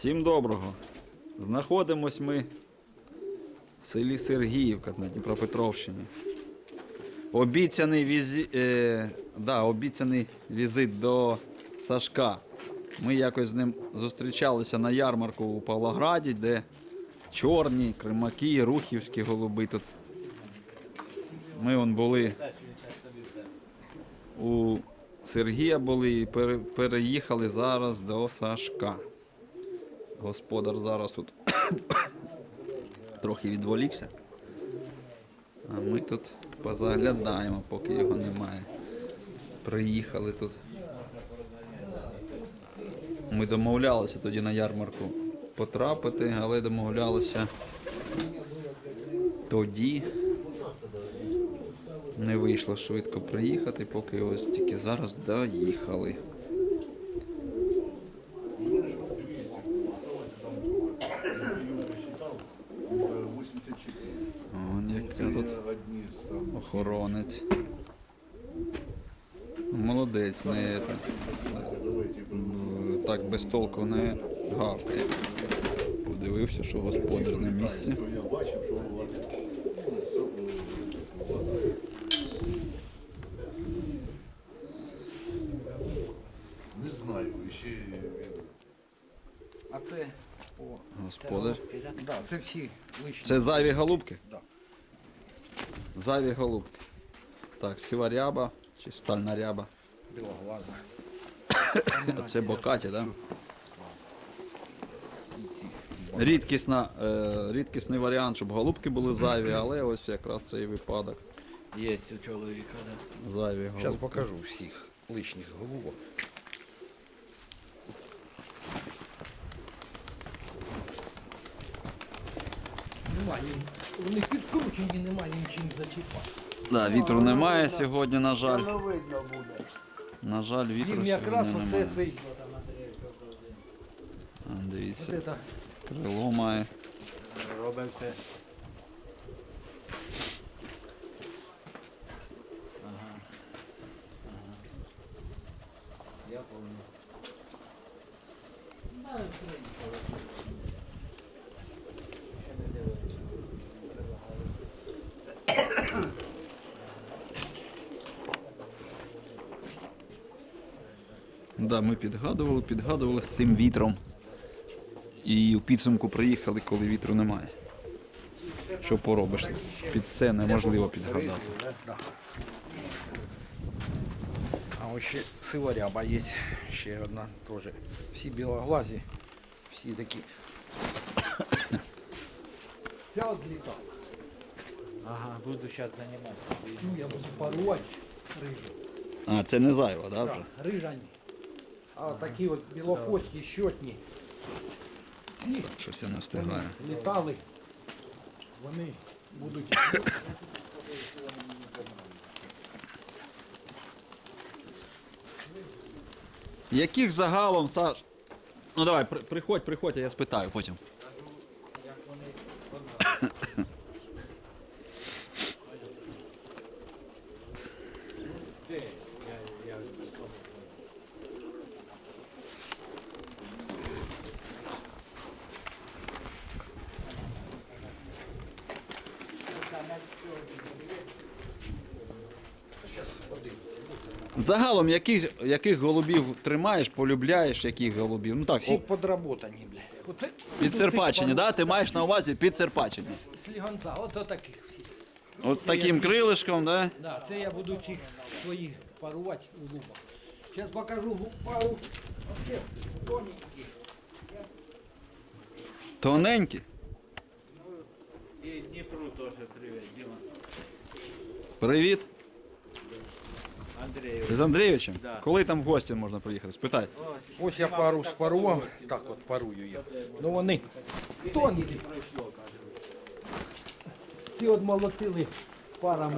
Всім доброго. Знаходимось ми в селі Сергіївка на Дніпропетровщині. Обіцяний, візі... е... да, обіцяний візит до Сашка. Ми якось з ним зустрічалися на ярмарку у Павлограді, де чорні, кримаки, рухівські голуби тут. Ми он були у Сергія були і переїхали зараз до Сашка. Господар зараз тут трохи відволікся. А ми тут позаглядаємо, поки його немає. Приїхали тут. Ми домовлялися тоді на ярмарку потрапити, але домовлялися тоді. Не вийшло швидко приїхати, поки ось тільки зараз доїхали. Вон яка тут охоронець. Молодець, не это, е, так без толку не гавкає. Подивився, що господар на місці. Я бачив, що у вас не знаю, ще він А це о, Господар. да, це всі лишні. Це зайві голубки? Да. Зайві голубки. Так, сива ряба чи стальна ряба. білоглаза. Це бокаті, так? Да? Рідкісна, е, рідкісний варіант, щоб голубки були зайві, але ось якраз цей випадок. Є у чоловіка, да. Зайві Зараз покажу всіх лишніх голубок. Немає, вони немає нічим зачіпати. Да, вітру немає сьогодні, на жаль. не видно буде. На жаль, вітру Їм якраз оце немає. цей. А, Дивіться, Оце та крило має. робить все. Я помню. Да, ми підгадували, підгадували з тим вітром. І в підсумку приїхали, коли вітру немає. Що поробиш? Під це неможливо підгадати. А ось ще сива ряба є. Ще одна теж. Всі білоглазі, всі такі. Ця от. Ага, буду сейчас заниматься. Ну, я буду парувати рижу. А, це не зайва, да, вже? Так, рижані. А такі от білохвості, щотні. Ці Щось я не встигаю. літали. Вони будуть. Яких загалом, Саш? Ну давай, при- приходь, приходь, а я спитаю потім. Загалом, яких, яких голубів тримаєш, полюбляєш, яких голубів? Ну так, Всі о, подработані, бля. Оце підсерпачені, да? Ти маєш на увазі підсерпачені. Сліганця, от таких всіх. От з таким крилишком, да? Да, це я буду цих своїх парувати у лубах. Зараз покажу пару. Тоненькі. Тоненькі. И Днепру тоже привет, Дима. Привіт. Андрею. Ти з Андрійовичем? Да. Коли там в гості можна приїхати? Спитай. Ось я пару спарував. Так от парую я. Ну вони тонкі. Ці от молотили парами.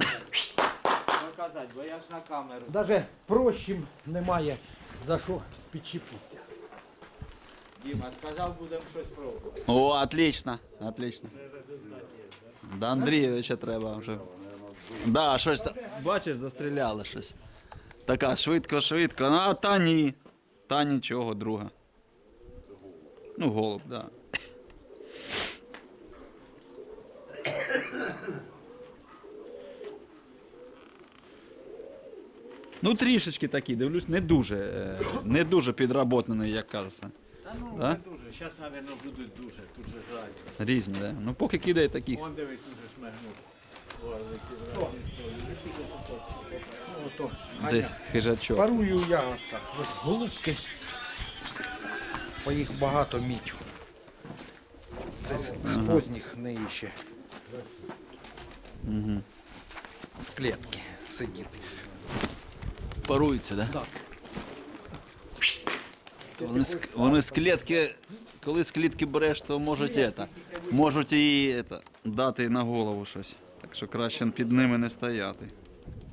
Показать, бо я ж на камеру. Навіть прощим немає за що підчепитися. Дима сказав, будемо щось пробувати. О, отлично, отлично. До Андрійовича треба вже. Да, щось. Бачиш, застріляли щось. Така швидко, швидко. Ну, а та ні. Та нічого, друга. Ну, голуб, так. Да. Ну, трішечки такі, дивлюсь, не дуже, е, не дуже підработаний, як кажеться. Та ну Да? не дуже. Зараз, мабуть, будуть дуже. Тут же граються. Різні, да? Ну, поки кидає таких. Вон дивись, уже шмигнув. Десь хижачок. Парую я ось. Ось голубки. По їх багато мічу. Це з, з поздніх не ще. Угу. З клітки сидіти. Паруються, да? Так. Вони з, вони з клітки, коли з клітки береш, то можуть, это, можуть і это, дати на голову щось. Так що краще під ними не стояти.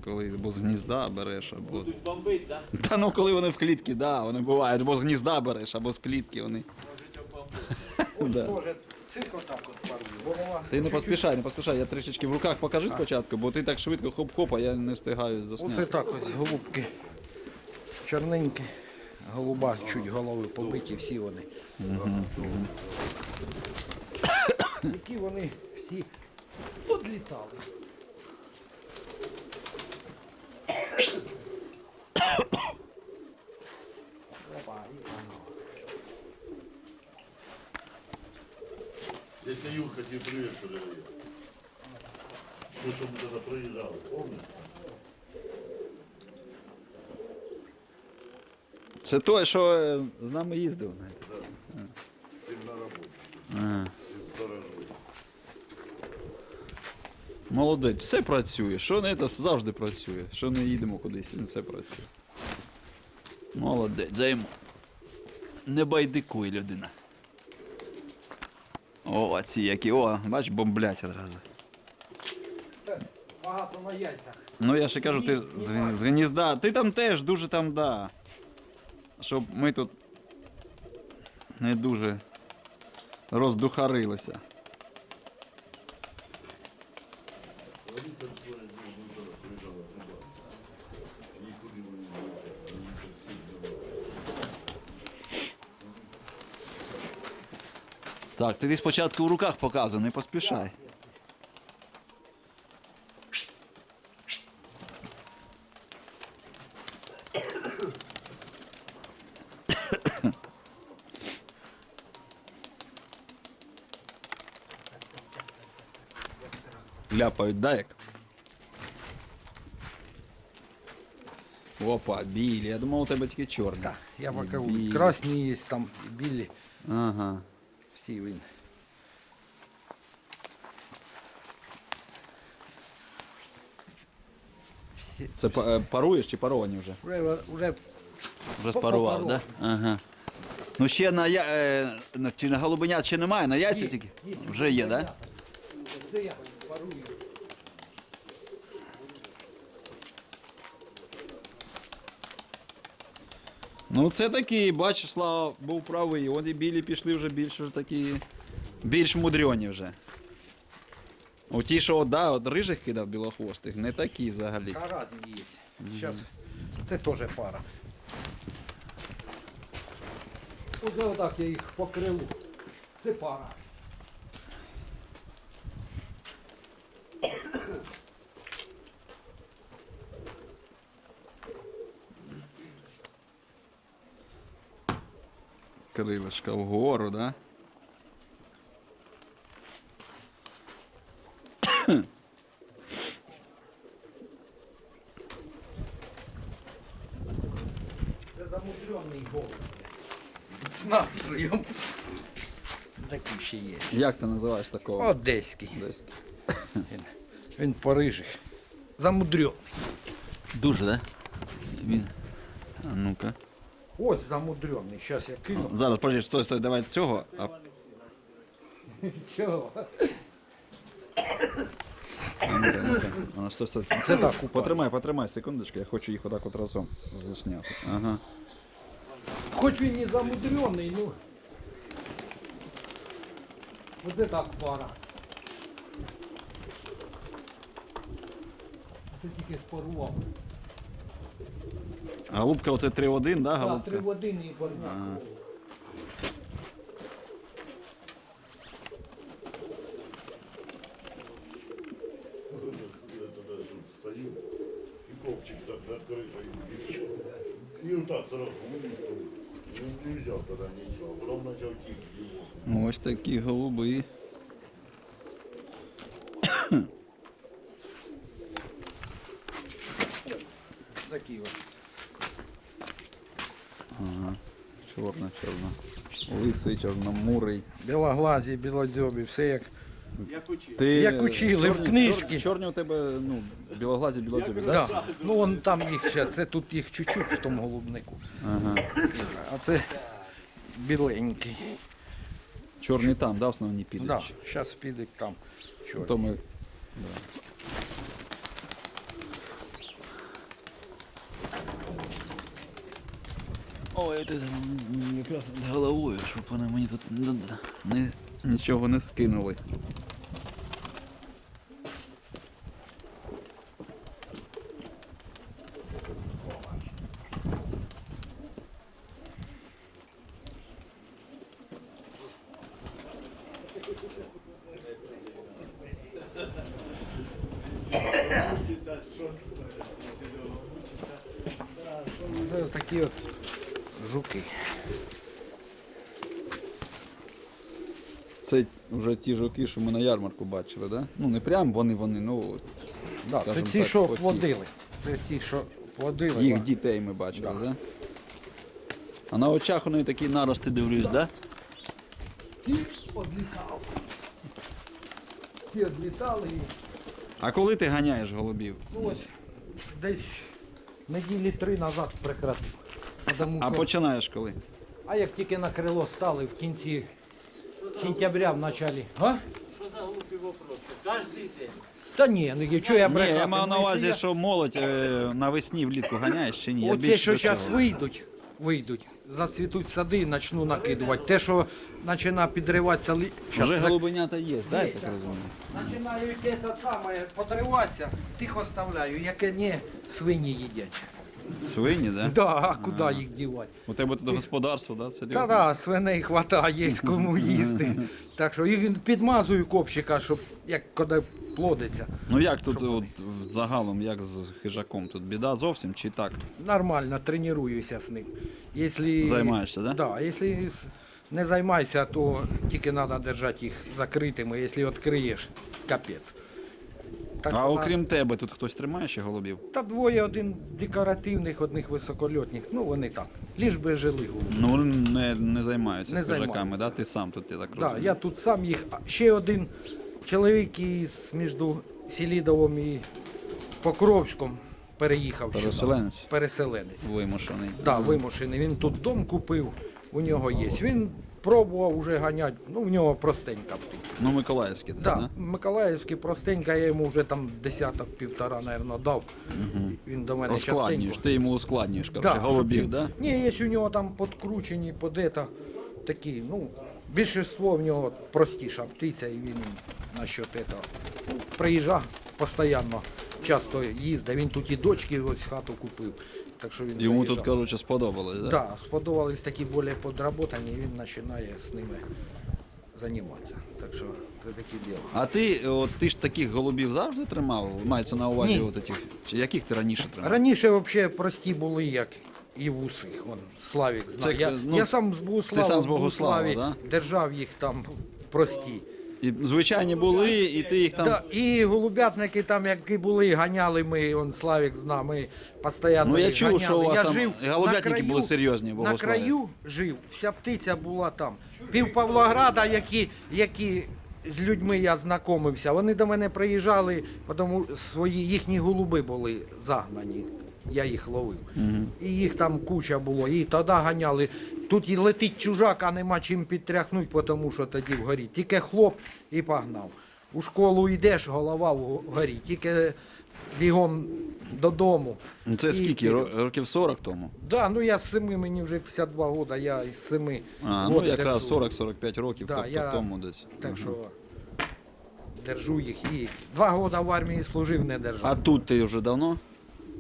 Коли або з гнізда береш, або. Будуть бомбить, так? Та ну коли вони в клітці, да, вони бувають, або з гнізда береш, або з клітки вони. Ось Да. теж цих отак от. Голова. Ти не поспішай, не поспішай, я трішечки в руках покажи спочатку, бо ти так швидко хоп-хоп, а я не встигаю Оце засняти. так ось голубки. Чорненькі. Голуба чуть голови побиті, всі вони. Які вони всі подлітали. Опа, і воно. Дядька Юрка тебе привет передает. Ну, что мы тогда проезжали, помнишь? Це той, що е, з нами їздив. знаєте. Молодець, все працює. Що не то завжди працює. Що не їдемо кудись, він все працює. Молодець, займо. Не байдикуй людина. О, а ці які. О, бач, бомблять одразу. Багато на яйцях. Ну я ще кажу, ти з, гні- з гнізда. Ти там теж дуже там да. Щоб ми тут не дуже роздухарилися. Так, ти спочатку в руках показуй, не поспішай. Ляпають, да, як? Опа, білі. Я думав, у тебе тільки чорні. Так, я І покажу. білі. Красні є, там і білі. Ага. Всі він. Це па- е, паруєш чи паровані вже? вже, вже Вже спарував, так? Да? Ага. Ну ще на, я... е, на- чи на голубенят ще немає, на яйця тільки? Вже є, так? Да? Це я парую. Ну це такі, бачиш, Слава був правий. От і білі пішли вже більш вже такі. Більш мудрені вже. У ті, що да, от рижих кидав білохвостих, не такі взагалі. Та різні є. Зараз це теж пара. Оце отак я їх покрив. Це пара. Крилишка вгору, да? Це замудренний голуб. З настроєм. Такі ще є. Як ти називаєш такого? Одеський. Десь. Він, він по рижих. Дуже, да? Він. А ну-ка. Ось замудрьоний. Зараз я кину. Зараз, подожди, стой, стой, давай цього. А Чого? А, ну-ка, ну-ка. А, ну, стой, стой. Це так, купа. Потримай, потримай секундочку, я хочу їх отак от разом засняти. Ага. Хоч він і замудрьоний, ну. Оце так пара. Це тільки спарував. А лупка оце 3-1, да, Так, Да, три в один і горняк. Стою, и копчик так открыто, и тогда ничего, потом начал тихо его. Ну, Ось такі голуби. Такі ось от. Чорна, чорна. Лисий, чорномурий. Білоглазі, білодзьобі, все як. Як учив. Ти Як учили в книжці. Чорні, чорні у тебе, ну, білоглазі, білодзьобі, так? Да. Ну вон там їх ще, це тут їх чуть-чуть в тому голубнику. Ага. А це біленький. Чорний там, да, основні підуть? Да, зараз підуть там. Чорний. То ми... Ой, ти якраз над головою, щоб вони мені тут не, нічого не скинули. Це такі от жуки. Це вже ті жуки, що ми на ярмарку бачили, да? Ну не прям вони, вони, ну от Да, це ті, так, що оті. плодили. Це ті, що плодили. їх да. дітей ми бачили, Да. А на очах у неї такі нарости дивлюсь, да? Ті відлітали. Ті відлітали і А коли ти ганяєш голубів? ну, ось десь неділі три назад прекратив. Тому А що- починаєш коли? а як тільки на крило стали в кінці сентября, в началі. А? Що за глупі вопроси? Кожен день. Та ні, ну що я Ні, брехати? я мав на Ну, увазі, я- що молодь е, навесні влітку ганяєш чи ні? Я Оце, більше що до зараз цього. вийдуть, вийдуть, зацвітуть сади, почну накидувати. Те, що починає підриватися лі... Щас Вже зак- голубенята є, да, я так розумію? Починають те саме подриватися, тих оставляю, яке не свині їдять. Свині, да? Да, а куди їх дівати? У тебе тут господарство, да, серйозно? Та да, свиней хватає, є кому їсти. Так що їх підмазую копчика, щоб як коли плодиться. Ну як тут от, загалом, як з хижаком? Тут біда зовсім чи так? Нормально тренуюся з ним. Якщо... Займаєшся, да? Да, якщо не займайся, то тільки треба держати їх закритими. Якщо відкриєш, капець. Так А що на- окрім тебе, тут хтось тримає ще голубів? Та двоє, один декоративних, одних високольотних. Ну вони так. Ліж би жили голуби. Ну не, не займаються Не хижаками, займаються. да? Ти сам тут, я так Да, розумію. я тут сам їх. а Ще один чоловік із між Селідовим і Покровськом переїхав. сюди. Переселенець Переселенець. вимушений. Да, вимушений. Він тут дом купив, у нього є. Він пробував уже ганяти, ну в нього простенька птиця. Ну, Миколаївський, так, Да, да? Миколаївський простенька, я йому вже там десяток півтора, мабуть, дав. Він до мене Ускладнюєш, частенько. ти йому ускладнюєш, коротше, щоб голубів, він- да? Ні, є у нього там подкручені, подета такі, ну, більшість в нього простіша птиця, і він насчет этого. Ну, приїжджав постійно, часто їздив. Він тут і дочки ось хату купив. Так що він Йому заїжджав. тут, коротше, сподобалось, да? Да, сподобались такі більш подработані, і він починає з ними займатися. Так що це таке діло. А ти, от, ти ж таких голубів завжди тримав? Мається на увазі Ні. от этих, чи яких ти раніше тримав? Раніше взагалі прості були, як і в усіх. Он, Славік знає. Це, я, ну, я сам з Богослава, ти сам з в Богослава, Богославі держав їх там прості. І звичайні були, і ти їх там. Да, і голубятники там, які були, ганяли ми, он Славік знав, ми постійно Ну, я їх чув, ганяли. що у вас я там жив голубятники на краю, були серйозні На Богославі. краю жив, вся птиця була там. Пів Павлограда, які, які з людьми я знайомився, вони до мене приїжджали, тому свої їхні голуби були загнані. Я їх ловив. І їх там куча було. І тоді ганяли. Тут і летить чужак, а нема чим підтряхнути, тому що тоді вгорі. Тільки хлоп і погнав. У школу йдеш, голова вгорі, тільки бігом додому. Ну, Це І скільки? Років 40 тому? Да, ну я з семи, мені вже 52 роки, я із семи. А, ну якраз 40-45 років, Да, тобто я- тому десь. Так що держу їх. І два роки в армії служив, не держав. А тут ти вже давно?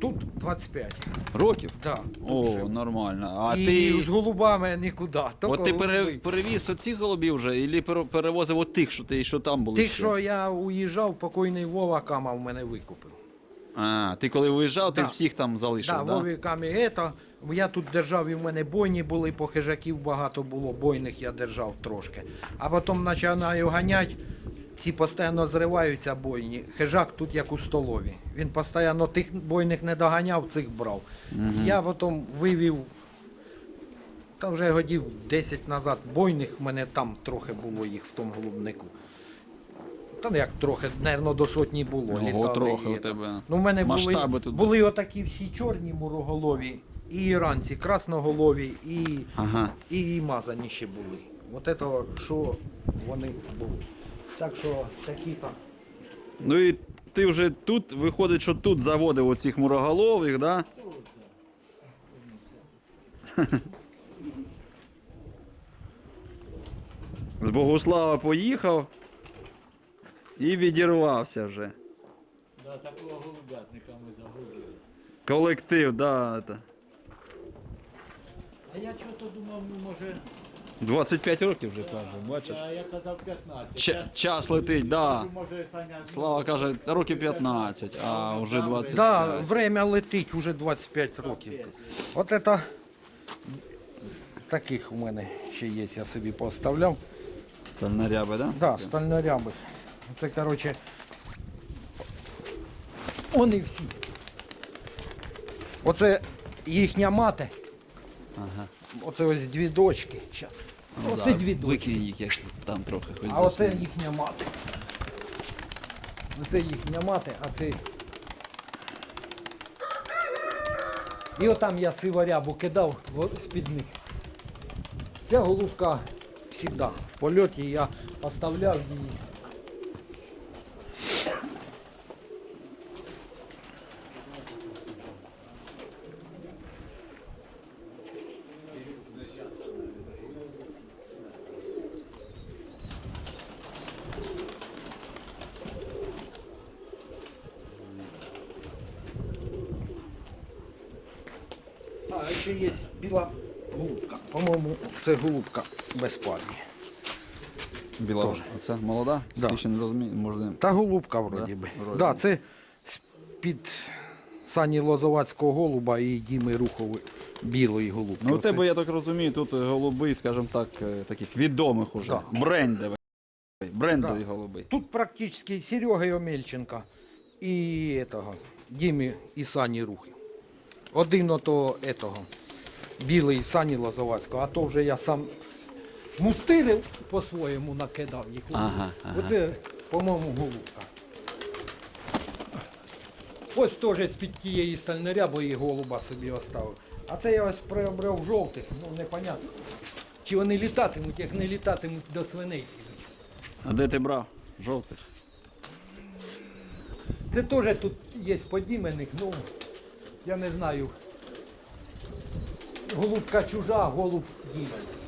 Тут 25. Років? Да, О, жив. нормально. А і ти. з голубами нікуди. От ти пере, перевіз оцих голубів вже, і перевозив от тих, що ти що там були? Тих, ще? що я уїжджав, покойний Вова Кама в мене викупив. А, ти коли виїжджав, ти всіх там залишив, Да? Да, Вові Камі ето, Я тут держав, і в мене бойні були, по хижаків багато було, бойних я держав трошки. А потім починаю ганяти, ці постійно зриваються бойні. Хижак тут як у столові. Він постійно тих бойних не доганяв, цих брав. Я потім вивів, та вже годів 10 назад бойних, в мене там трохи було їх в тому голубнику. Та ну як трохи, мабуть, до сотні було. Ого, літали трохи у тебе. Ну, в мене Масштаби були, тут. були отакі всі чорні муроголові, і іранці красноголові, і, Ага. і мазані ще були. От це, що вони були. Так що такі там. Ну і ти вже тут, виходить, що тут заводив оцих муроголових, да? З Богуслава поїхав і відірвався вже. Да, такого голубятника ми загубили. Колектив, да. А я чого-то думав, ну може, 25 років вже каже, бачиш? я, я казав 15. Ч- час летить, да. Може, Саня, Слава каже, років 15, а вже 25. Да, время летить уже 25 років. От це таких у мене ще є, я собі поставляв. Стальноряби, да? Да, стальнорябих. Це, коротше, вони всі. Оце їхня мати. Ага. Оце ось дві дочки. Щас. Ну, Оце да, дві дочки. Викинь їх, якщо там трохи хоч А оце засунь. їхня мати. Оце їхня мати, а це. І отам я сиворябу кидав з-під них. Ця голубка завжди в польоті я оставляв її. А ще є біла голубка. По-моєму, це голубка без парні. Біла. Тоже. Оце молода? Да. Ти ще не розумієш, може. Та голубка вроді Да? би. Вроді Да, би. це з-під Сані Лозовацького голуба і Діми Рухової білої голубки. Ну, у тебе, я так розумію, тут голуби, скажімо так, е, таких відомих уже. Да. Брендові. Брендові Да. голуби. Тут практично Серега Омельченка і этого, Дімі і Сані Рухи. Один ото этого, білий Сані Лозовацького, а то вже я сам мустирив по-своєму накидав їх. Ага, ага. Оце, по-моєму, голубка. Ось теж з-під тієї стальнорябої голуба собі оставив. А це я ось приобрев жовтих, ну непонятно. Чи вони літатимуть, як не літатимуть до свиней. А де ти брав? Жовтих. Це теж тут є подіменник, ну я не знаю. Голубка чужа, голуб дімен.